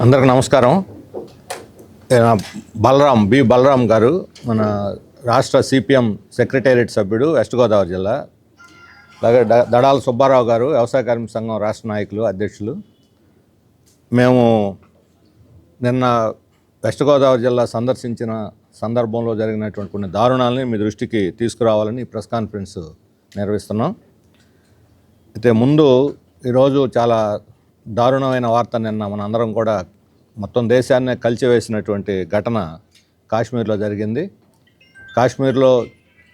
అందరికి నమస్కారం. బలరాం బి బలరాం గారు మన రాష్ట్ర సిపిఎం సెక్రటేరియట్ సభ్యుడు వెస్ట్ గోదావరి జిల్లా. అలాగే ద- దడాల సుబ్బారావు గారు వ్యవసాయ కార్మిక సంఘం రాష్ట్ర నాయకులు అధ్యక్షులు. మేము నిన్న వెస్ట్ గోదావరి జిల్లా సందర్శించిన సందర్భంలో జరిగినటువంటి కొన్ని దారుణాలని మీ దృష్టికి తీసుకురావాలని ప్రెస్ కాన్ఫరెన్స్ నిర్వహిస్తున్నాం. అయితే ముందు ఈరోజు చాలా దారుణమైన వార్త నిన్న మనందరం కూడా మొత్తం దేశాన్నే కలిచివేసినటువంటి ఘటన కాశ్మీర్లో జరిగింది. కాశ్మీర్లో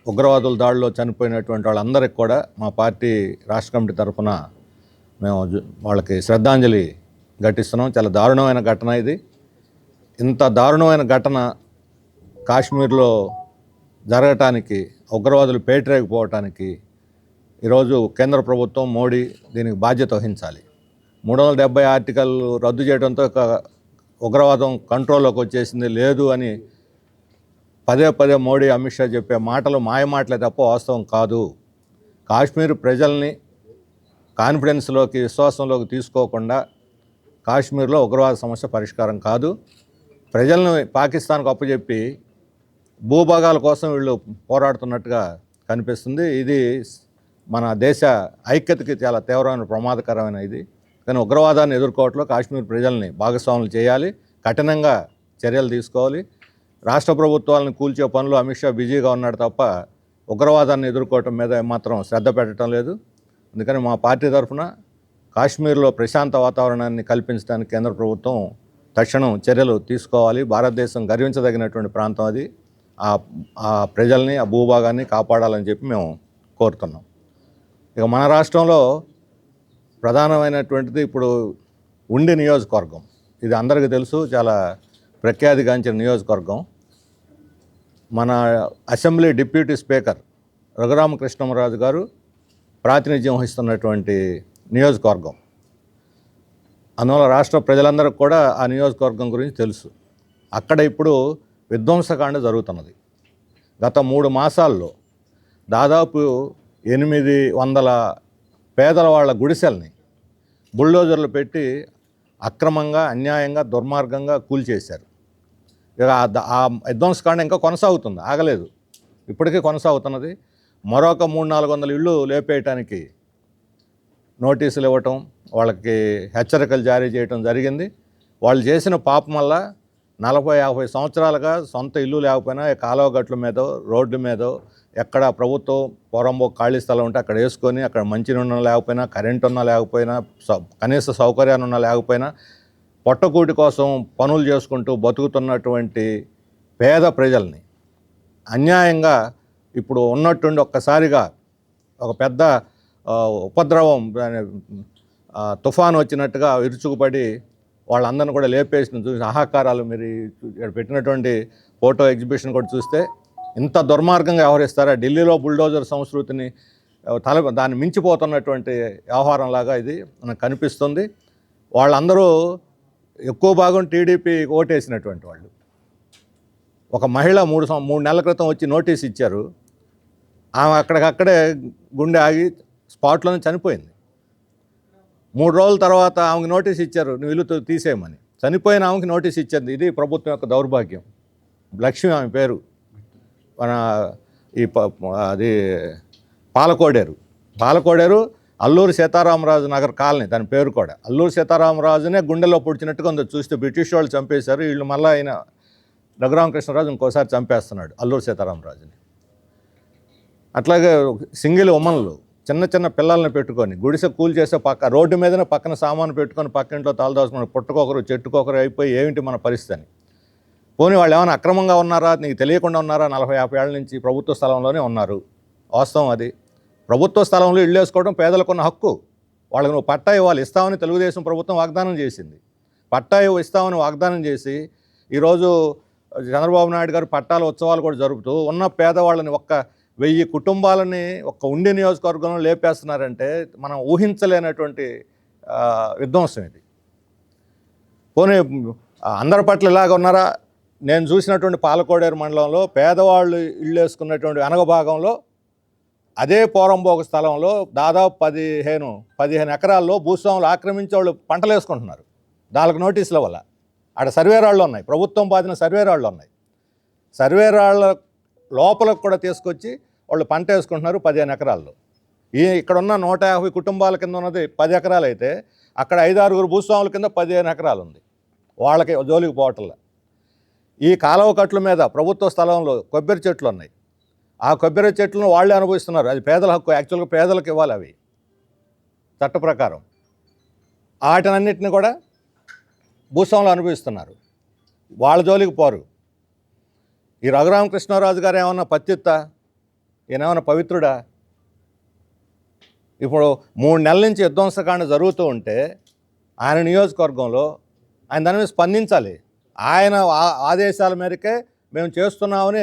ఉగ్రవాదుల దాడిలో చనిపోయినటువంటి వాళ్ళందరికీ కూడా మా పార్టీ రాష్ట్ర కమిటీ తరఫున మేము వాళ్ళకి శ్రద్ధాంజలి ఘటిస్తున్నాం. చాలా దారుణమైన ఘటన ఇది. ఇంత దారుణమైన ఘటన కాశ్మీర్లో జరగటానికి ఉగ్రవాదులు పేటరేగిపోవటానికి ఈరోజు కేంద్ర ప్రభుత్వం మోడీ దీనికి బాధ్యత వహించాలి. మూడు వందల డెబ్బై ఆర్టికల్ రద్దు చేయడంతో ఉగ్రవాదం కంట్రోల్లోకి వచ్చేసింది. లేదు అని పదే పదే మోడీ అమిత్ షా చెప్పే మాటలు మాయ మాటలే తప్ప వాస్తవం కాదు. కాశ్మీర్ ప్రజల్ని కాన్ఫిడెన్స్లోకి విశ్వాసంలోకి తీసుకోకుండా కాశ్మీర్లో ఉగ్రవాద సమస్య పరిష్కారం కాదు. ప్రజలను పాకిస్తాన్కు అప్పచెప్పి భూభాగాల కోసం వీళ్ళు పోరాడుతున్నట్టుగా కనిపిస్తుంది. ఇది మన దేశ ఐక్యతకి చాలా తీవ్రమైన ప్రమాదకరమైన ఇది. కానీ ఉగ్రవాదాన్ని ఎదుర్కోవట్లో కాశ్మీర్ ప్రజల్ని భాగస్వాములు చేయాలి కఠినంగా చర్యలు తీసుకోవాలి. రాష్ట్ర ప్రభుత్వాలను కూల్చే పనులు అమిత్ షా బిజీగా ఉన్నాడు తప్ప ఉగ్రవాదాన్ని ఎదుర్కోవటం మీద మాత్రం శ్రద్ధ పెట్టడం లేదు. అందుకని మా పార్టీ తరఫున కాశ్మీర్లో ప్రశాంత వాతావరణాన్ని కల్పించడానికి కేంద్ర ప్రభుత్వం తక్షణం చర్యలు తీసుకోవాలి. భారతదేశం గర్వించదగినటువంటి ప్రాంతం అది. ఆ ఆ ప్రజల్ని ఆ భూభాగాన్ని కాపాడాలని చెప్పి మేము కోరుతున్నాం. ఇక మన రాష్ట్రంలో ప్రధానమైనటువంటిది ఇప్పుడు ఉండి నియోజకవర్గం. ఇది అందరికీ తెలుసు చాలా ప్రఖ్యాతిగాంచిన నియోజకవర్గం. మన అసెంబ్లీ డిప్యూటీ స్పీకర్ రఘురామకృష్ణమరాజు గారు ప్రాతినిధ్యం వహిస్తున్నటువంటి నియోజకవర్గం. అందువల్ల రాష్ట్ర ప్రజలందరికీ కూడా ఆ నియోజకవర్గం గురించి తెలుసు. అక్కడ ఇప్పుడు విధ్వంసకాండ జరుగుతున్నది. గత మూడు మాసాల్లో దాదాపు ఎనిమిది వందల పేదల వాళ్ళ గుడిసెల్ని బుల్డోజర్లు పెట్టి అక్రమంగా అన్యాయంగా దుర్మార్గంగా కూల్చేశారు. ఇక ఆ ద- ఆ విధ్వంసకాండ ఇంకా కొనసాగుతుంది ఆగలేదు. ఇప్పటికీ కొనసాగుతున్నది. మరొక మూడు నాలుగు వందల ఇళ్ళు లేపేయటానికి నోటీసులు ఇవ్వటం వాళ్ళకి హెచ్చరికలు జారీ చేయటం జరిగింది. వాళ్ళు చేసిన పాపం వల్ల నలభై యాభై సంవత్సరాలుగా సొంత ఇల్లు లేకపోయినా కాలువ గట్ల మీద రోడ్డు మీద ఎక్కడ ప్రభుత్వం పొరంబో ఖాళీ స్థలం ఉంటే అక్కడ వేసుకొని అక్కడ మంచి లేకపోయినా కరెంట్ ఉన్నా లేకపోయినా కనీస సౌకర్యాలు ఉన్నా లేకపోయినా పొట్టకూటి కోసం పనులు చేసుకుంటూ బతుకుతున్నటువంటి పేద ప్రజల్ని అన్యాయంగా ఇప్పుడు ఉన్నట్టుండి ఒక్కసారిగా ఒక పెద్ద ఉపద్రవం తుఫాను వచ్చినట్టుగా విరుచుకుపడి వాళ్ళందరిని కూడా లేపేసిన చూసి ఆహాకారాలు మీరు ఇక్కడ పెట్టినటువంటి ఫోటో ఎగ్జిబిషన్ కూడా చూస్తే ఇంత దుర్మార్గంగా వ్యవహరిస్తారా? ఢిల్లీలో బుల్డోజర్ సంస్కృతిని తల దాన్ని మించిపోతున్నటువంటి వ్యవహారంలాగా ఇది మనకు కనిపిస్తుంది. వాళ్ళందరూ ఎక్కువ భాగం టీడీపీ ఓటేసినటువంటి వాళ్ళు. ఒక మహిళ మూడు మూడు నెలల క్రితం వచ్చి నోటీస్ ఇచ్చారు. ఆమె అక్కడికక్కడే గుండె ఆగి స్పాట్లోనే చనిపోయింది. మూడు రోజుల తర్వాత ఆమెకి నోటీస్ ఇచ్చారు నువ్వు ఇల్లు తీసేయమని. చనిపోయిన ఆమెకి నోటీస్ ఇచ్చింది ఇది ప్రభుత్వం యొక్క దౌర్భాగ్యం. లక్ష్మి ఆమె పేరు. మన ఈ అది పాలకోడేరు. పాలకోడేరు అల్లూరు సీతారామరాజు నగర్ కాలనీ దాని పేరు కూడా. అల్లూరు సీతారామరాజునే గుండెలో పొడిచినట్టుగా ఉంది. చూస్తే బ్రిటిష్ వాళ్ళు చంపేశారు. వీళ్ళు మళ్ళీ ఆయన రఘురామకృష్ణరాజు ఇంకోసారి చంపేస్తున్నాడు అల్లూరు సీతారామరాజుని. అట్లాగే సింగిల్ ఉమన్లు చిన్న చిన్న పిల్లల్ని పెట్టుకొని గుడిసె కూల్ చేసే పక్క రోడ్డు మీదనే పక్కన సామాను పెట్టుకొని పక్కింట్లో తలదాచుకుని పుట్టుకొకరు చెట్టుకొకరు అయిపోయి ఏమిటి మన పరిస్థితి అని. పోనీ వాళ్ళు ఏమైనా అక్రమంగా ఉన్నారా? నీకు తెలియకుండా ఉన్నారా? నలభై యాభై ఏళ్ళ నుంచి ప్రభుత్వ స్థలంలోనే ఉన్నారు. వాస్తవం అది. ప్రభుత్వ స్థలంలో ఇళ్ళు వేసుకోవడం పేదలకున్న హక్కు. వాళ్ళకి నువ్వు పట్టా ఇవ్వాలి. ఇస్తామని తెలుగుదేశం ప్రభుత్వం వాగ్దానం చేసింది. పట్టా ఇస్తామని వాగ్దానం చేసి ఈరోజు చంద్రబాబు నాయుడు గారు పట్టాల ఉత్సవాలు కూడా జరుపుతూ ఉన్న పేదవాళ్ళని ఒక్క వెయ్యి కుటుంబాలని ఒక్క ఉండి నియోజకవర్గంలో లేపేస్తున్నారంటే మనం ఊహించలేనటువంటి విధ్వంసం ఇది. పోనీ అందరి పట్ల ఇలాగ ఉన్నారా? నేను చూసినటువంటి పాలకోడేరు మండలంలో పేదవాళ్ళు ఇళ్ళు వేసుకున్నటువంటి వెనక భాగంలో అదే పోరంబోక స్థలంలో దాదాపు పదిహేను పదిహేను ఎకరాల్లో భూస్వాములు ఆక్రమించి వాళ్ళు పంటలు వేసుకుంటున్నారు. దానికి నోటీసుల వల్ల. ఆడ సర్వే రాళ్ళు ఉన్నాయి. ప్రభుత్వం బాధిన సర్వే రాళ్ళు ఉన్నాయి. సర్వే రాళ్ళ లోపలకు కూడా తీసుకొచ్చి వాళ్ళు పంట వేసుకుంటున్నారు పదిహేను ఎకరాల్లో. ఈ ఇక్కడ ఉన్న నూట యాభై కుటుంబాల కింద ఉన్నది పది ఎకరాలు అయితే అక్కడ ఐదారుగురు భూస్వాముల కింద పదిహేను ఎకరాలు ఉంది వాళ్ళకి జోలికి పోవటంలో. ఈ కాలువ కట్ల మీద ప్రభుత్వ స్థలంలో కొబ్బరి చెట్లు ఉన్నాయి. ఆ కొబ్బరి చెట్లను వాళ్ళే అనుభవిస్తున్నారు. అది పేదల హక్కు యాక్చువల్గా పేదలకు ఇవ్వాలి అవి. చట్ట ప్రకారం. వాటినన్నింటిని కూడా భూస్వాములు అనుభవిస్తున్నారు. వాళ్ళ జోలికి పోరు. ఈ రఘురామకృష్ణరాజు గారు ఏమన్నా పత్తిత్తా ఈయనేమన్నా పవిత్రుడా? ఇప్పుడు మూడు నెలల నుంచి విధ్వంసకాండ జరుగుతూ ఉంటే ఆయన నియోజకవర్గంలో ఆయన దాని మీద స్పందించాలి. ఆయన ఆ- ఆదేశాల మేరకే మేము చేస్తున్నామని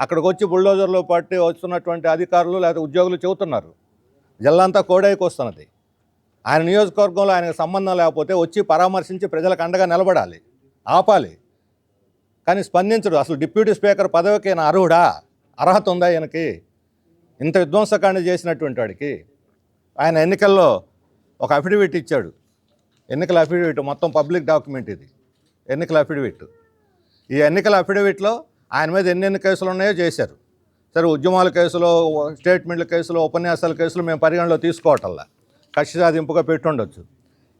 అక్కడికి వచ్చి బుల్డోజర్లో పట్టి వస్తున్నటువంటి అధికారులు లేకపోతే ఉద్యోగులు చెబుతున్నారు. జిల్లాంతా కోడైకి వస్తున్నది. ఆయన నియోజకవర్గంలో ఆయనకు సంబంధం లేకపోతే వచ్చి పరామర్శించి ప్రజలకు అండగా నిలబడాలి ఆపాలి. కానీ స్పందించడు. అసలు డిప్యూటీ స్పీకర్ పదవికి ఈయన అర్హుడా? అర్హత ఉందా ఈయనకి? ఇంత విధ్వంసకాండ చేసినటువంటి వాడికి? ఆయన ఎన్నికల్లో ఒక అఫిడవిట్ ఇచ్చాడు. ఎన్నికల అఫిడవిట్ మొత్తం పబ్లిక్ డాక్యుమెంట్ ఇది. ఎన్నికల అఫిడవిట్. ఈ ఎన్నికల అఫిడవిట్లో ఆయన మీద ఎన్ని ఎన్ని కేసులు ఉన్నాయో చేశారు. సరే ఉద్యమాల కేసులో స్టేట్మెంట్ల కేసులో ఉపన్యాసాల కేసులు మేము పరిగణలో తీసుకోవటంలా. కక్ష సాధింపుగా పెట్టుండొచ్చు.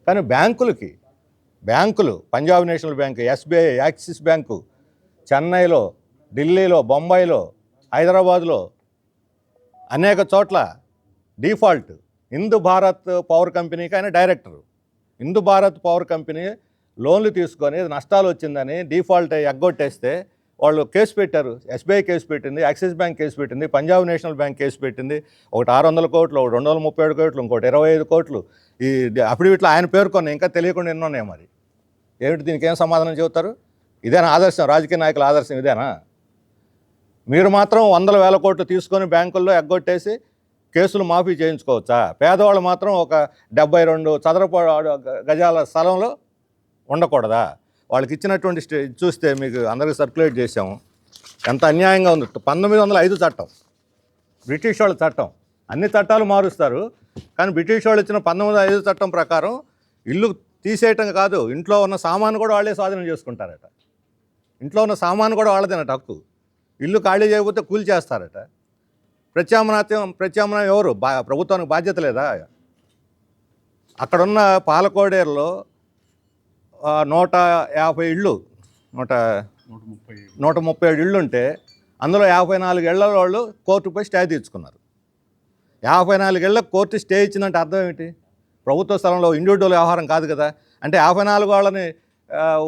కానీ బ్యాంకులకి బ్యాంకులు Punjab national bank SBI Axis bank చెన్నైలో ఢిల్లీలో బొంబాయిలో హైదరాబాద్లో అనేక చోట్ల డిఫాల్ట్. హిందూ భారత్ పవర్ కంపెనీకి ఆయన director. Hindu Bharat power company లోన్లు తీసుకొని నష్టాలు వచ్చిందని డిఫాల్ట్ అయ్యి ఎగ్గొట్టేస్తే వాళ్ళు కేసు పెట్టారు. ఎస్బీఐ కేసు పెట్టింది యాక్సిస్ బ్యాంక్ కేసు పెట్టింది పంజాబ్ నేషనల్ బ్యాంక్ కేసు పెట్టింది. ఒకటి ఆరు వందల కోట్లు ఒకటి రెండు వందల ముప్పై ఏడు కోట్లు ఇంకోటి ఇరవై ఐదు కోట్లు. ఈ అఫిడవిట్లో ఆయన పేర్కొన్నాయి ఇంకా తెలియకుండా ఎన్నోనే మరి. ఏమిటి దీనికి ఏం సమాధానం చెబుతారు? ఇదేనా ఆదర్శం? రాజకీయ నాయకుల ఆదర్శం ఇదేనా? మీరు మాత్రం వందల వేల కోట్లు తీసుకొని బ్యాంకుల్లో ఎగ్గొట్టేసి కేసులు మాఫీ చేయించుకోవచ్చా? పేదవాళ్ళు మాత్రం ఒక డెబ్బై రెండు చదరపు గజాల స్థలంలో ఉండకూడదా? వాళ్ళకి ఇచ్చినటువంటి స్టే చూస్తే మీకు అందరికీ సర్క్యులేట్ చేసాము ఎంత అన్యాయంగా ఉంది. పంతొమ్మిది వందల ఐదు చట్టం. బ్రిటిష్ వాళ్ళ చట్టం. అన్ని చట్టాలు మారుస్తారు. కానీ బ్రిటిష్ వాళ్ళు ఇచ్చిన పంతొమ్మిది వందల ఐదు చట్టం ప్రకారం ఇల్లు తీసేయటం కాదు. ఇంట్లో ఉన్న సామాను కూడా వాళ్ళే స్వాధీనం చేసుకుంటారట. ఇంట్లో ఉన్న సామాను కూడా వాళ్ళదేనట హక్కు. ఇల్లు ఖాళీ చేయకపోతే కూలి చేస్తారట. ప్రత్యామ్నాయం ప్రత్యామ్నాయం ఎవరు? బా ప్రభుత్వానికి బాధ్యత లేదా? అక్కడున్న పాలకోడేరులో నూట యాభై ఇళ్ళు నూట నూట ముప్పై నూట ముప్పై ఏడు ఇళ్ళు ఉంటే అందులో యాభై నాలుగు ఇళ్ళ వాళ్ళు కోర్టుపై స్టే తీర్చుకున్నారు. యాభై నాలుగు ఇళ్ళకు కోర్టు స్టే ఇచ్చిందంటే అర్థం ఏమిటి? ప్రభుత్వ స్థలంలో ఇండివిజువల్ వ్యవహారం కాదు కదా. అంటే యాభై నాలుగు వాళ్ళని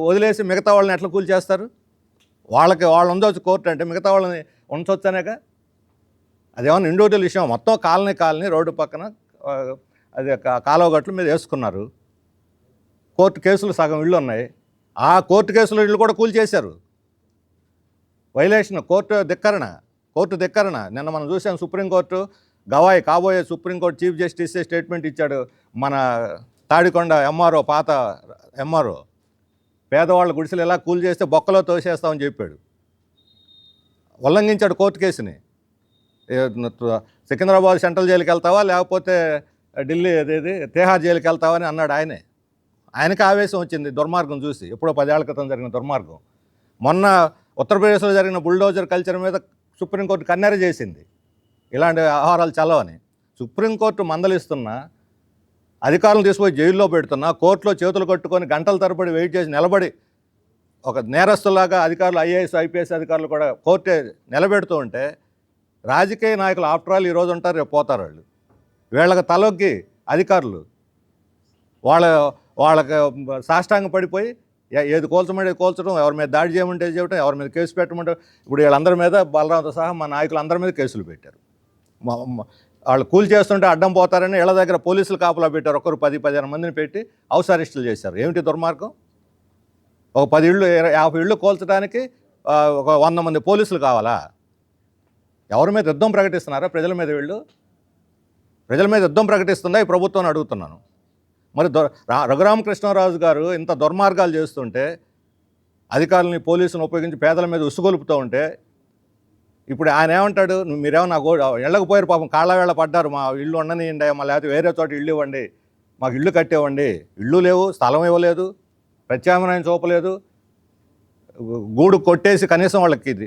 వదిలేసి మిగతా వాళ్ళని ఎట్లా కూల్ చేస్తారు? వాళ్ళకి వాళ్ళు ఉండవచ్చు కోర్టు అంటే మిగతా వాళ్ళని ఉంచవచ్చనేగా అదేమన్నా ఇండివిజువల్ విషయం. మొత్తం కాలనీ కాలనీ రోడ్డు పక్కన అది కాలువ గట్ల మీద వేసుకున్నారు. కోర్టు కేసులు సగం ఇళ్ళు ఉన్నాయి. ఆ కోర్టు కేసులు ఇళ్ళు కూడా కూల్ చేశారు. వైలేషన్ కోర్టు ధిక్కరణ కోర్టు ధిక్కరణ. నిన్న మనం చూసాం సుప్రీంకోర్టు గవాయి కాబోయే సుప్రీంకోర్టు చీఫ్ జస్టిస్ స్టేట్మెంట్ ఇచ్చాడు మన తాడికొండ ఎంఆర్ఓ పాత ఎంఆర్ఓ పేదవాళ్ళ గుడిసెలు ఎలా కూల్ చేస్తే బొక్కలో తోసేస్తామని చెప్పాడు. ఉల్లంఘించాడు కోర్టు కేసుని. సికింద్రాబాద్ సెంట్రల్ జైలుకి వెళ్తావా? లేకపోతే ఢిల్లీ అదేది తేహార్ జైలుకి వెళ్తావా అని అన్నాడు ఆయనే. ఆయనకి ఆవేశం వచ్చింది దుర్మార్గం చూసి. ఎప్పుడో పదేళ్ళ క్రితం జరిగిన దుర్మార్గం. మొన్న ఉత్తరప్రదేశ్లో జరిగిన బుల్డోజర్ కల్చర్ మీద సుప్రీంకోర్టు కన్నెర చేసింది. ఇలాంటి వ్యవహారాలు చలవని సుప్రీంకోర్టు మందలిస్తున్నా అధికారులు తీసుకుపోయి జైల్లో పెడుతున్నా కోర్టులో చేతులు కట్టుకొని గంటల తరబడి వెయిట్ చేసి నిలబడి ఒక నేరస్తులాగా అధికారులు ఐఏఎస్ ఐపీఎస్ అధికారులు కూడా కోర్టే నిలబెడుతూ ఉంటే రాజకీయ నాయకులు ఆఫ్టర్ ఆల్ ఈరోజు ఉంటారు రేపు పోతారు వాళ్ళు. వీళ్ళకి తలొగ్గి అధికారులు. వాళ్ళ వాళ్ళకి సాష్టాంగ పడిపోయి ఏది కోల్చమంటే కోల్చడం ఎవరి మీద దాడి చేయమంటే చేయటం ఎవరి మీద కేసు పెట్టమంటే ఇప్పుడు వీళ్ళందరి మీద బలరాంతో సహా మా నాయకులు అందరి మీద కేసులు పెట్టారు. వాళ్ళు కూల్ చేస్తుంటే అడ్డం పోతారని ఇళ్ళ దగ్గర పోలీసులు కాపలా పెట్టారు. ఒకరు పది పదిహేను మందిని పెట్టి హౌస్ అరెస్టులు చేశారు. ఏమిటి దుర్మార్గం? ఒక పది ఇళ్ళు యాభై ఇళ్ళు కోల్చడానికి ఒక వంద మంది పోలీసులు కావాలా? ఎవరి మీద యుద్ధం ప్రకటిస్తున్నారా? ప్రజల మీద వీళ్ళు? ప్రజల మీద యుద్ధం ప్రకటిస్తుందా? ఈ ప్రభుత్వాన్ని అడుగుతున్నాను. మరి రఘురామకృష్ణరాజు గారు ఇంత దుర్మార్గాలు చేస్తుంటే అధికారులని పోలీసులను ఉపయోగించి పేదల మీద ఉసుగొలుపుతూ ఉంటే ఇప్పుడు ఆయన ఏమంటాడు? మీరేమన్నా గో ఇళ్ళకు పాపం కాళ్ళ వేళ పడ్డారు మా ఇల్లు ఉండనియండి మా లేకపోతే వేరే చోట ఇల్లు ఇవ్వండి మాకు ఇల్లు కట్టేవ్వండి ఇల్లు లేవు స్థలం ఇవ్వలేదు ప్రత్యామ్నాయం చూపలేదు గూడు కొట్టేసి కనీసం వాళ్ళకి ఇది,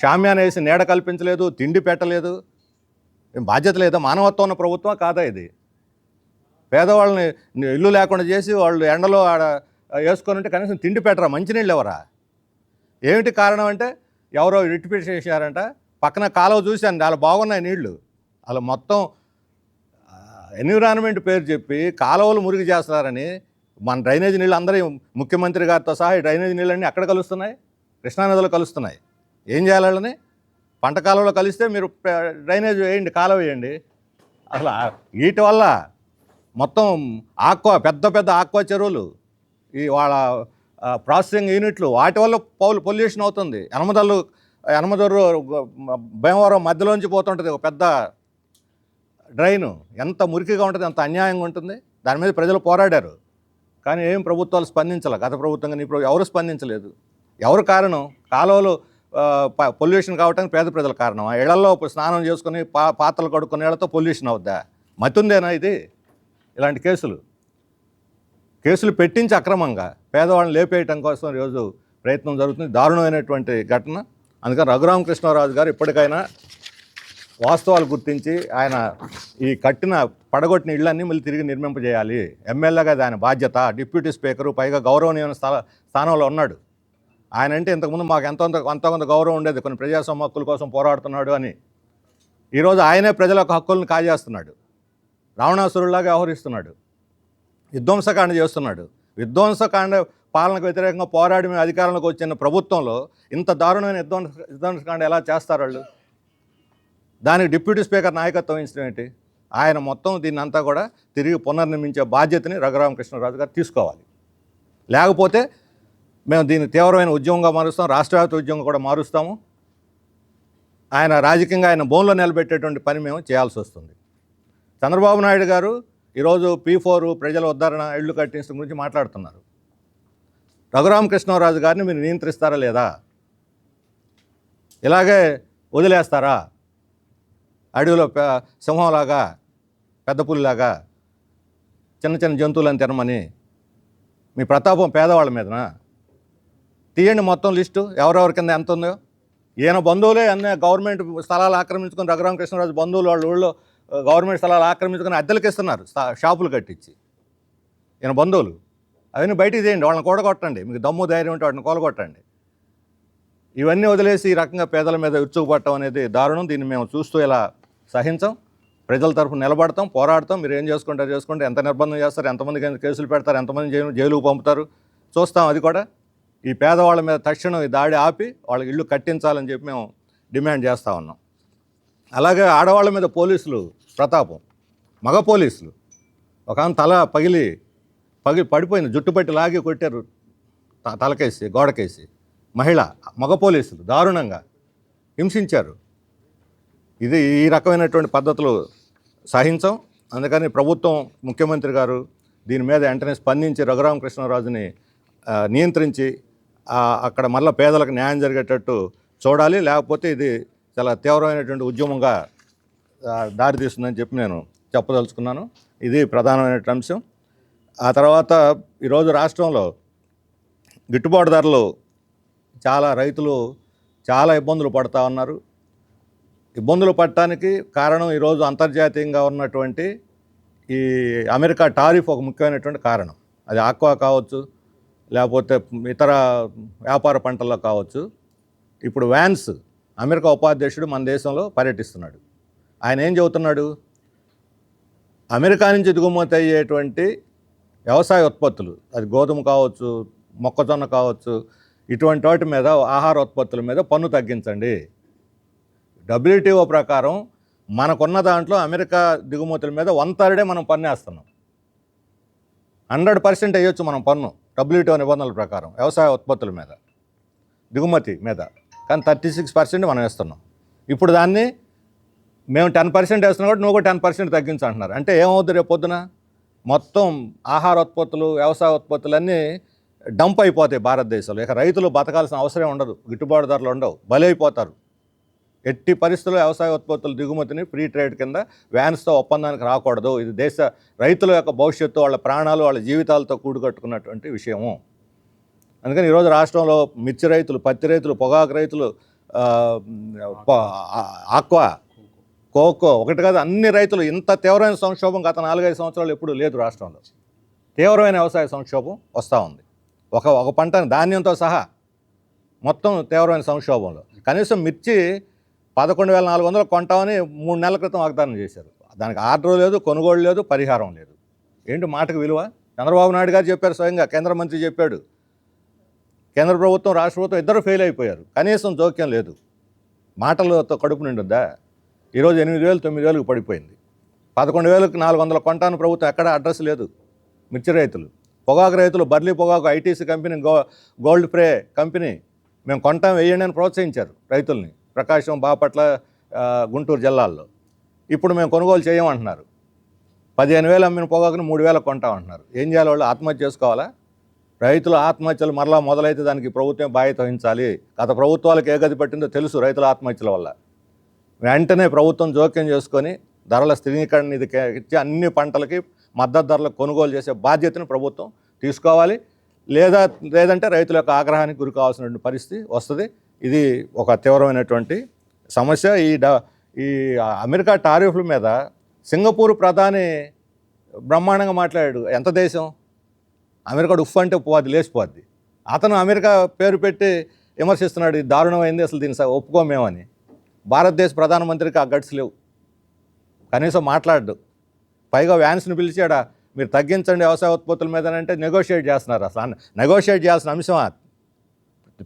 షామ్యాన వేసి నీడ కల్పించలేదు తిండి పెట్టలేదు ఏం బాధ్యత లేదా? మానవత్వం ఉన్న ప్రభుత్వం కాదా ఇది? పేదవాళ్ళని ఇల్లు లేకుండా చేసి వాళ్ళు ఎండలో ఆడ వేసుకొని ఉంటే కనీసం తిండి పెట్టరా మంచినీళ్ళు ఎవరా ఏమిటి కారణం అంటే ఎవరో రిటిపీట్ చేశారంట పక్కన కాలువ చూశాను చాలా బాగున్నాయి నీళ్ళు. అలా మొత్తం ఎన్విరాన్మెంట్ పేరు చెప్పి కాలువలు మురిగి చేస్తున్నారని మన డ్రైనేజ్ నీళ్ళు అందరూ ముఖ్యమంత్రి గారితో సహా ఈ డ్రైనేజ్ నీళ్ళన్నీ అక్కడ కలుస్తున్నాయి? కృష్ణానదిలో కలుస్తున్నాయి. ఏం చేయాలి వాళ్ళని? పంట కాలువలో కలిస్తే మీరు డ్రైనేజ్ వేయండి కాలువ వేయండి. అసలు వీటి వల్ల మొత్తం ఆక్వా పెద్ద పెద్ద ఆక్వా చెరువులు. ఈ వాళ్ళ ప్రాసెసింగ్ యూనిట్లు వాటి వల్ల పౌలు పొల్యూషన్ అవుతుంది. ఎనమదల్లు ఎనమదొర్రు భీమవరం మధ్యలోంచి పోతుంటుంది ఒక పెద్ద డ్రైను. ఎంత మురికిగా ఉంటుంది ఎంత అన్యాయంగా ఉంటుంది దాని మీద ప్రజలు పోరాడారు. కానీ ఏం ప్రభుత్వాలు స్పందించాలి. గత ప్రభుత్వం కానీ ఇప్పుడు ఎవరు స్పందించలేదు. ఎవరు కారణం? కాలువలు పొల్యూషన్ కావడానికి పేద ప్రజల కారణం ఆ ఇళ్ళలో స్నానం చేసుకుని పా పాత్రలు కడుక్కునే ఇళ్ళతో పొల్యూషన్ అవుద్దా? మతుందేనా ఇది? ఇలాంటి కేసులు. కేసులు పెట్టించి అక్రమంగా పేదవాళ్ళని లేపేయటం కోసం ఈరోజు ప్రయత్నం జరుగుతుంది. దారుణమైనటువంటి ఘటన. అందుకని రఘురామకృష్ణరాజు గారు ఇప్పటికైనా వాస్తవాలు గుర్తించి ఆయన ఈ కట్టిన పడగొట్టిన ఇళ్ళన్నీ మళ్ళీ తిరిగి నిర్మింపజేయాలి. ఎమ్మెల్యేగా దాని బాధ్యత డిప్యూటీ స్పీకరు పైగా గౌరవనీయమైన స్థల స్థానంలో ఉన్నాడు. ఆయన అంటే ఇంతకుముందు మాకు ఎంతో అంత కొంత గౌరవం ఉండేది. కొన్ని ప్రజాస్వామ్య హక్కుల కోసం పోరాడుతున్నాడు అని. ఈరోజు ఆయనే ప్రజల హక్కులను కాజేస్తున్నాడు. రావణాసురులాగా వ్యవహరిస్తున్నాడు విధ్వంసకాండ చేస్తున్నాడు. విధ్వంసకాండ పాలనకు వ్యతిరేకంగా పోరాడి మేము అధికారంలోకి వచ్చిన ప్రభుత్వంలో ఇంత దారుణమైన విధ్వంస విధ్వంసకాండ ఎలా చేస్తారు వాళ్ళు? దానికి డిప్యూటీ స్పీకర్ నాయకత్వం వహించడం ఏంటి? ఆయన మొత్తం దీన్ని అంతా కూడా తిరిగి పునర్నిర్మించే బాధ్యతని రఘురామకృష్ణరాజు గారు తీసుకోవాలి. లేకపోతే మేము దీన్ని తీవ్రమైన ఉద్యమంగా మారుస్తాం రాష్ట్రవ్యాప్త ఉద్యమం కూడా మారుస్తాము. ఆయన రాజకీయంగా ఆయన బోన్లో నిలబెట్టేటువంటి పని మేము చేయాల్సి వస్తుంది. చంద్రబాబు నాయుడు గారు ఈరోజు పీ ఫోర్ ప్రజల ఉద్ధరణ ఇళ్ళు కట్టించడం గురించి మాట్లాడుతున్నారు. రఘురామకృష్ణరాజు గారిని మీరు నియంత్రిస్తారా లేదా? ఇలాగే వదిలేస్తారా? అడవిలో సింహంలాగా పెద్ద పులిలాగా చిన్న చిన్న జంతువులను తినమని మీ ప్రతాపం పేదవాళ్ళ మీదనా? తీయండి మొత్తం లిస్టు. ఎవరెవరి కింద ఎంత ఉందో. ఈయన బంధువులే అన్న గవర్నమెంట్ స్థలాలు ఆక్రమించుకుని రఘురామకృష్ణరాజు బంధువులు వాళ్ళ ఊళ్ళో గవర్నమెంట్ స్థలాలు ఆక్రమించుకుని అద్దెలకు ఇస్తున్నారు షాపులు కట్టించి. ఈయన బంధువులు. అవన్నీ బయటికి తీయండి వాళ్ళని కూడగొట్టండి. మీకు దమ్ము ధైర్యం ఉంటే వాటిని కూలగొట్టండి. ఇవన్నీ వదిలేసి ఈ రకంగా పేదల మీద విరుచుకుపట్టడం అనేది దారుణం. దీన్ని మేము చూస్తూ ఇలా సహించం. ప్రజల తరఫున నిలబడతాం పోరాడతాం. మీరు ఏం చేసుకుంటారు చేసుకుంటే ఎంత నిర్బంధం చేస్తారు ఎంతమంది కేసులు పెడతారు ఎంతమంది జైలు జైలుకు పంపుతారు చూస్తాం అది కూడా. ఈ పేదవాళ్ళ మీద తక్షణం ఈ దాడి ఆపి వాళ్ళకి ఇల్లు కట్టించాలని చెప్పి మేము డిమాండ్ చేస్తూ ఉన్నాం. అలాగే ఆడవాళ్ళ మీద పోలీసులు ప్రతాపం. మగ పోలీసులు. ఒక ఆమె తల పగిలి పగి పడిపోయిన జుట్టు పట్టి లాగి కొట్టారు. త- తలకేసి గోడకేసి. మహిళ మగ పోలీసులు దారుణంగా హింసించారు. ఇది ఈ రకమైనటువంటి పద్ధతులు సహించం. అందుకని ప్రభుత్వం ముఖ్యమంత్రి గారు దీని మీద వెంటనే స్పందించి రఘురామకృష్ణరాజుని నియంత్రించి అక్కడ మళ్ళీ పేదలకు న్యాయం జరిగేటట్టు చూడాలి. లేకపోతే ఇది చాలా తీవ్రమైనటువంటి ఉద్యమంగా దారితీస్తుందని చెప్పి నేను చెప్పదలుచుకున్నాను. ఇది ప్రధానమైన అంశం. ఆ తర్వాత ఈరోజు రాష్ట్రంలో గిట్టుబాటు ధరలు చాలా రైతులు చాలా ఇబ్బందులు పడుతూ ఉన్నారు. ఇబ్బందులు పడటానికి కారణం ఈరోజు అంతర్జాతీయంగా ఉన్నటువంటి ఈ అమెరికా టారిఫ్ ఒక ముఖ్యమైనటువంటి కారణం. అది ఆక్వా కావచ్చు లేకపోతే ఇతర వ్యాపార పంటల్లో కావచ్చు. ఇప్పుడు వ్యాన్స్ అమెరికా ఉపాధ్యక్షుడు మన దేశంలో పర్యటిస్తున్నాడు. ఆయన ఏం చెబుతున్నాడు అమెరికా నుంచి దిగుమతి అయ్యేటువంటి వ్యవసాయ ఉత్పత్తులు అది గోధుమ కావచ్చు మొక్కజొన్న కావచ్చు ఇటువంటి వాటి మీద ఆహార ఉత్పత్తుల మీద పన్ను తగ్గించండి. డబ్ల్యూటీఓ ప్రకారం మనకున్న దాంట్లో అమెరికా దిగుమతుల మీద వన్ థర్డే మనం పన్ను వేస్తున్నాం. హండ్రెడ్ పర్సెంట్ వేయొచ్చు మనం పన్ను డబ్ల్యూటీఓ నిబంధనల ప్రకారం వ్యవసాయ ఉత్పత్తుల మీద దిగుమతి మీద. కానీ థర్టీ సిక్స్ పర్సెంట్ మనం వేస్తున్నాం. ఇప్పుడు దాన్ని మేము టెన్ పర్సెంట్ వేస్తున్నాం కాబట్టి నువ్వు కూడా టెన్ పర్సెంట్ తగ్గించు అంటున్నారు. అంటే ఏమవుతుంది రేపు పొద్దున? మొత్తం ఆహార ఉత్పత్తులు వ్యవసాయ ఉత్పత్తులన్నీ డంప్ అయిపోతాయి భారతదేశంలో. ఇక రైతులు బతకాల్సిన అవసరం ఉండదు. గిట్టుబాటు ధరలు ఉండవు. బలైపోతారు ఎట్టి పరిస్థితుల్లో వ్యవసాయ ఉత్పత్తుల దిగుమతిని ఫ్రీ ట్రేడ్ కింద వ్యాన్స్తో ఒప్పందానికి రాకూడదు. ఇది దేశ రైతుల యొక్క భవిష్యత్తు వాళ్ళ ప్రాణాలు వాళ్ళ జీవితాలతో కూడుకట్టుకున్నటువంటి విషయము. అందుకని ఈరోజు రాష్ట్రంలో మిర్చి రైతులు పత్తి రైతులు పొగాకు రైతులు ఆక్వా కోకో ఒకటి కాదు అన్ని రైతులు ఇంత తీవ్రమైన సంక్షోభం గత నాలుగైదు సంవత్సరాలు ఎప్పుడూ లేదు రాష్ట్రంలో. తీవ్రమైన వ్యవసాయ సంక్షోభం వస్తూ ఉంది. ఒక ఒక పంట ధాన్యంతో సహా మొత్తం తీవ్రమైన సంక్షోభంలో. కనీసం మిర్చి పదకొండు వేల నాలుగు వందలు కొంటామని మూడు నెలల క్రితం వాగ్దానం చేశారు. దానికి ఆర్డర్ లేదు కొనుగోలు లేదు పరిహారం లేదు. ఏంటి మాటకు విలువ? చంద్రబాబు నాయుడు గారు చెప్పారు స్వయంగా కేంద్ర మంత్రి చెప్పాడు. కేంద్ర ప్రభుత్వం రాష్ట్ర ప్రభుత్వం ఇద్దరు ఫెయిల్ అయిపోయారు. కనీసం జోక్యం లేదు. మాటలతో కడుపు నిండుద్దా? ఈరోజు ఎనిమిది వేలు తొమ్మిది వేలకు పడిపోయింది. పదకొండు వేలకు నాలుగు వందల కొంటాను ప్రభుత్వం ఎక్కడ అడ్రస్ లేదు. మిర్చి రైతులు. పొగాకు రైతులు బర్లీ పొగాకు ఐటీసీ కంపెనీ గో గోల్డ్ ప్రే కంపెనీ మేము కొంటాం వేయండి అని ప్రోత్సహించారు రైతుల్ని. ప్రకాశం బాపట్ల గుంటూరు జిల్లాల్లో. ఇప్పుడు మేము కొనుగోలు చేయమంటున్నారు. పదిహేను వేలు అమ్మిన పొగాకుని మూడు వేలకు కొంటామంటున్నారు. ఏం చేయాలి వాళ్ళు? ఆత్మహత్య చేసుకోవాలా? రైతుల ఆత్మహత్యలు మరలా మొదలైతే దానికి ప్రభుత్వం బాధ్యత వహించాలి. గత ప్రభుత్వాలకు ఏ గది పట్టిందో తెలుసు రైతుల ఆత్మహత్యల వల్ల. వెంటనే ప్రభుత్వం జోక్యం చేసుకొని ధరల స్థిరీకరణ నిధి ఇచ్చి అన్ని పంటలకి మద్దతు ధరలు కొనుగోలు చేసే బాధ్యతను ప్రభుత్వం తీసుకోవాలి. లేదా లేదంటే రైతుల యొక్క ఆగ్రహానికి గురి కావాల్సినటువంటి పరిస్థితి వస్తుంది. ఇది ఒక తీవ్రమైనటువంటి సమస్య. ఈ డ ఈ అమెరికా టారిఫ్ల మీద సింగపూర్ ప్రధాని బ్రహ్మాండంగా మాట్లాడాడు. ఎంత దేశం? అమెరికా ఉఫ్ అంటే పోద్ది లేచిపోద్ది. అతను అమెరికా పేరు పెట్టి విమర్శిస్తున్నాడు ఈ దారుణమైంది అసలు దీన్ని ఒప్పుకోమేమని భారతదేశ ప్రధానమంత్రికి ఆ గట్స్ లేవు. కనీసం మాట్లాడు. పైగా వ్యాన్స్ని పిలిచాడా మీరు తగ్గించండి వ్యవసాయ ఉత్పత్తుల మీద అంటే నెగోషియేట్ చేస్తున్నారు అసలు. నెగోషియేట్ చేయాల్సిన అంశం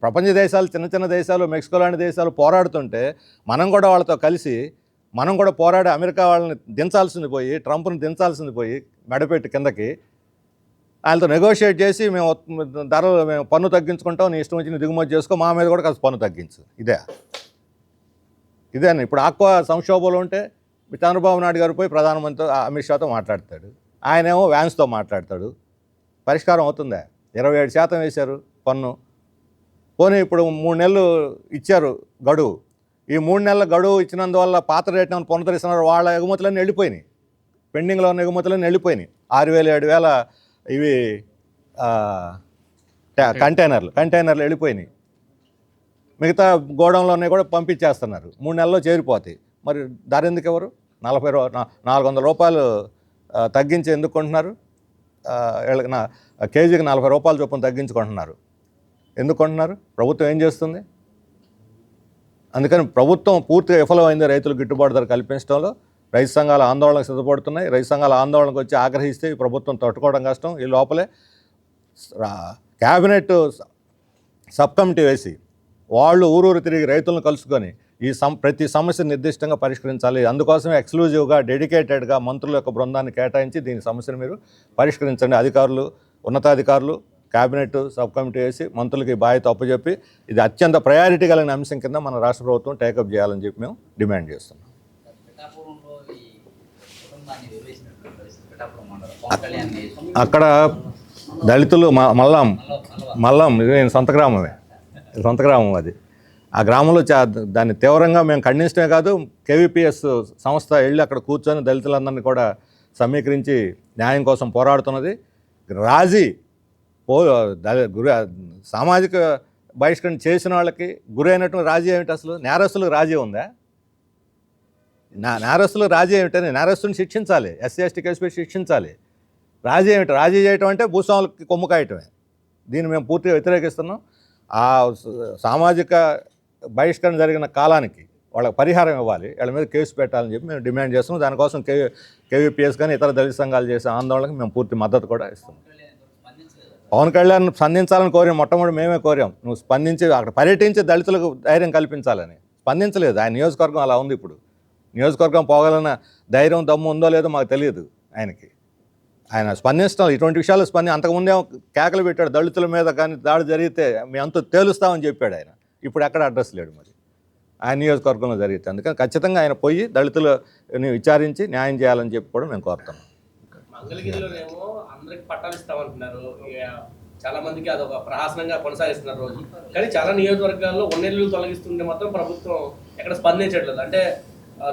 ప్రపంచ దేశాలు చిన్న చిన్న దేశాలు మెక్సికో లాంటి దేశాలు పోరాడుతుంటే మనం కూడా వాళ్ళతో కలిసి మనం కూడా పోరాడి అమెరికా వాళ్ళని దించాల్సింది పోయి ట్రంప్ను దించాల్సింది పోయి మెడపెట్టి కిందకి వాళ్ళతో నెగోషియేట్ చేసి మేము ధరలు మేము పన్ను తగ్గించుకుంటాం నీ ఇష్టం వచ్చి నీ దిగుమతి చేసుకో మా మీద కూడా కాస్త పన్ను తగ్గించు. ఇదే. ఇదే అన్న. ఇప్పుడు ఆక్వా సంక్షోభంలో ఉంటే చంద్రబాబు నాయుడు గారు పోయి ప్రధానమంత్రి అమిత్ షాతో మాట్లాడతాడు. ఆయనేమో వ్యాన్స్తో మాట్లాడతాడు. పరిష్కారం అవుతుందా? ఇరవై ఏడు శాతం వేశారు పన్ను. పోనీ ఇప్పుడు మూడు నెలలు ఇచ్చారు గడువు. ఈ మూడు నెలల గడువు ఇచ్చినందువల్ల పాత రేట్ ఏమైనా పునరుద్ధరిస్తున్నారు? వాళ్ళ ఎగుమతులన్నీ వెళ్ళిపోయినాయి. పెండింగ్లో ఉన్న ఎగుమతులన్నీ వెళ్ళిపోయినాయి. ఆరు వేల ఏడు వేల ఇవి కంటైనర్లు కంటైనర్లు వెళ్ళిపోయినాయి. మిగతా గోడౌన్లోనే కూడా పంపించేస్తున్నారు. మూడు నెలల్లో చేరిపోతాయి. మరి ధర ఎందుకు ఎవరు నలభై రూ నాలుగు వందల రూపాయలు తగ్గించి ఎందుకుంటున్నారు వీళ్ళకి నా కేజీకి నలభై రూపాయల చొప్పున తగ్గించుకుంటున్నారు ఎందుకుంటున్నారు ప్రభుత్వం ఏం చేస్తుంది? అందుకని ప్రభుత్వం పూర్తిగా విఫలమైంది. రైతులు గిట్టుబాటు ధర కల్పించడంలో రైతు సంఘాలు ఆందోళనకు సిద్ధపడుతున్నాయి. రైతు సంఘాలు ఆందోళనకు వచ్చి ఆగ్రహిస్తే ఈ ప్రభుత్వం తట్టుకోవడం కష్టం. ఈ లోపలే క్యాబినెట్ సబ్ కమిటీ వేసి వాళ్ళు ఊరూరు తిరిగి రైతులను కలుసుకొని ఈ సం ప్రతి సమస్య నిర్దిష్టంగా పరిష్కరించాలి. అందుకోసమే ఎక్స్క్లూజివ్గా డెడికేటెడ్గా మంత్రుల యొక్క బృందాన్ని కేటాయించి దీని సమస్యను మీరు పరిష్కరించండి. అధికారులు ఉన్నతాధికారులు క్యాబినెట్ సబ్ కమిటీ వేసి మంత్రులకి బాధ్యత అప్పచెప్పి ఇది అత్యంత ప్రయారిటీ కలిగిన అంశం కింద మన రాష్ట్ర ప్రభుత్వం టేకప్ చేయాలని చెప్పి మేము డిమాండ్ చేస్తున్నాం. అక్కడ దళితులు మ మల్లం ఇది నేను సొంత గ్రామమే. సొంత గ్రామం అది. ఆ గ్రామంలో చా దాన్ని తీవ్రంగా మేము ఖండించడమే కాదు కేవీపీఎస్ సంస్థ వెళ్ళి అక్కడ కూర్చొని దళితులందరినీ కూడా సమీకరించి న్యాయం కోసం పోరాడుతున్నది. రాజీ పో గురి సామాజిక బహిష్కరణ చేసిన వాళ్ళకి గురైనటువంటి రాజీ ఏమిటి అసలు? నేరస్తులకు రాజీ ఉందా? నా నేరస్తులు రాజీ ఏమిటని నేరస్తుని శిక్షించాలి. ఎస్సీ ఎస్టీ కేసు పెట్టి శిక్షించాలి. రాజీ ఏమిటి? రాజీ చేయటం అంటే భూస్వాములకి కొమ్ము కాయటమే. దీన్ని మేము పూర్తిగా వ్యతిరేకిస్తున్నాం. ఆ సామాజిక బహిష్కరణ జరిగిన కాలానికి వాళ్ళకి పరిహారం ఇవ్వాలి. వాళ్ళ మీద కేసు పెట్టాలని చెప్పి మేము డిమాండ్ చేస్తున్నాం. దానికోసం కే కేవీపీఎస్ కానీ ఇతర దళిత సంఘాలు చేసే ఆందోళనకు మేము పూర్తి మద్దతు కూడా ఇస్తున్నాం. పవన్ కళ్యాణ్ స్పందించాలని కోరాం. మొట్టమొదటి మేమే కోరాం. నువ్వు స్పందించి అక్కడ పర్యటించి దళితులకు ధైర్యం కల్పించాలని. స్పందించలేదు. ఆయన నియోజకవర్గం అలా ఉంది ఇప్పుడు. నియోజకవర్గం పోగలన ధైర్యం దమ్ము ఉందో లేదో మాకు తెలియదు ఆయనకి. ఆయన స్పందించడం ఇటువంటి విషయాలు స్పంది అంతకుముందే కేకలు పెట్టాడు దళితుల మీద కానీ దాడి జరిగితే మేము అంత తేలుస్తామని చెప్పాడు ఆయన. ఇప్పుడు ఎక్కడ అడ్రస్ లేడు మరి. ఆయన నియోజకవర్గంలో జరిగితే అందుకని ఖచ్చితంగా ఆయన పోయి దళితులని విచారించి న్యాయం చేయాలని చెప్పి కూడా మేము కోరుతున్నాం. మంగళగిరిలోనేమో అందరికి పట్టాలు ఇస్తామంటున్నారు. చాలా మందికి అదొక ప్రహాసనంగా కొనసాగిస్తున్నారు రోజు. కానీ చాలా నియోజకవర్గాల్లో ఉన్నెల్లు తొలగిస్తుంటే మాత్రం ప్రభుత్వం ఎక్కడ స్పందించట్లేదు. అంటే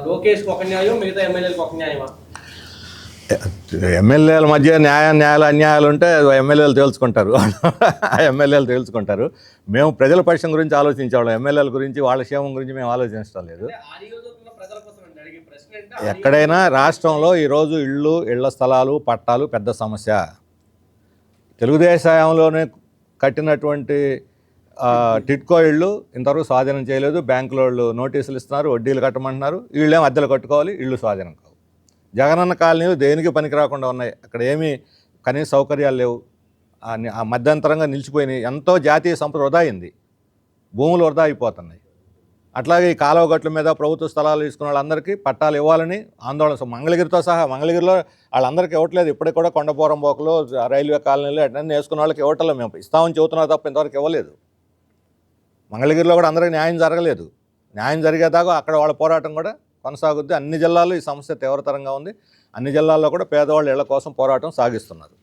లోకేష్కి ఒక న్యాయం మిగతా ఎమ్మెల్యేలకు ఒక న్యాయమా? ఎమ్మెల్యేల మధ్య న్యాయ న్యాయాలు అన్యాయాలు ఉంటే ఎమ్మెల్యేలు తేల్చుకుంటారు. ఆ ఎమ్మెల్యేలు తేల్చుకుంటారు. మేము ప్రజల పక్షం గురించి ఆలోచించేవాళ్ళం. ఎమ్మెల్యేల గురించి వాళ్ళ క్షేమం గురించి మేము ఆలోచించడం లేదు. ఎక్కడైనా రాష్ట్రంలో ఈరోజు ఇళ్ళు ఇళ్ళ స్థలాలు పట్టాలు పెద్ద సమస్య. తెలుగుదేశంలోనే కట్టినటువంటి టిట్కో ఇళ్ళు ఇంతవరకు స్వాధీనం చేయలేదు. బ్యాంకులో వాళ్ళు నోటీసులు ఇస్తున్నారు వడ్డీలు కట్టమంటున్నారు. వీళ్ళేం అద్దెలు కట్టుకోవాలి ఇళ్ళు స్వాధీనం కావు జగనన్న కాలనీలు దేనికి పనికి రాకుండా ఉన్నాయి? అక్కడ ఏమీ కనీస సౌకర్యాలు లేవు. ఆ మధ్యంతరంగా నిలిచిపోయినాయి. ఎంతో జాతీయ సంపద వృధా అయింది. భూములు వృధా అయిపోతున్నాయి. అట్లాగే ఈ కాలువ గట్ల మీద ప్రభుత్వ స్థలాలు తీసుకున్న వాళ్ళందరికీ పట్టాలు ఇవ్వాలని ఆందోళన మంగళగిరితో సహా మంగళగిరిలో వాళ్ళందరికీ ఇవ్వట్లేదు. ఇప్పటికి కూడా కొండపోరం బోకలు రైల్వే కాలనీలు అన్నీ వేసుకున్న వాళ్ళకి ఇవ్వట్లేదు. మేము ఇస్తామని చెబుతున్నా తప్ప ఇంతవరకు ఇవ్వలేదు. మంగళగిరిలో కూడా అందరికీ న్యాయం జరగలేదు. న్యాయం జరిగేదాకా అక్కడ వాళ్ళ పోరాటం కూడా కొనసాగుద్ది. అన్ని జిల్లాల్లో ఈ సమస్య తీవ్రతరంగా ఉంది. అన్ని జిల్లాల్లో కూడా పేదవాళ్ళ ఇళ్ళ కోసం పోరాటం సాగిస్తున్నారు.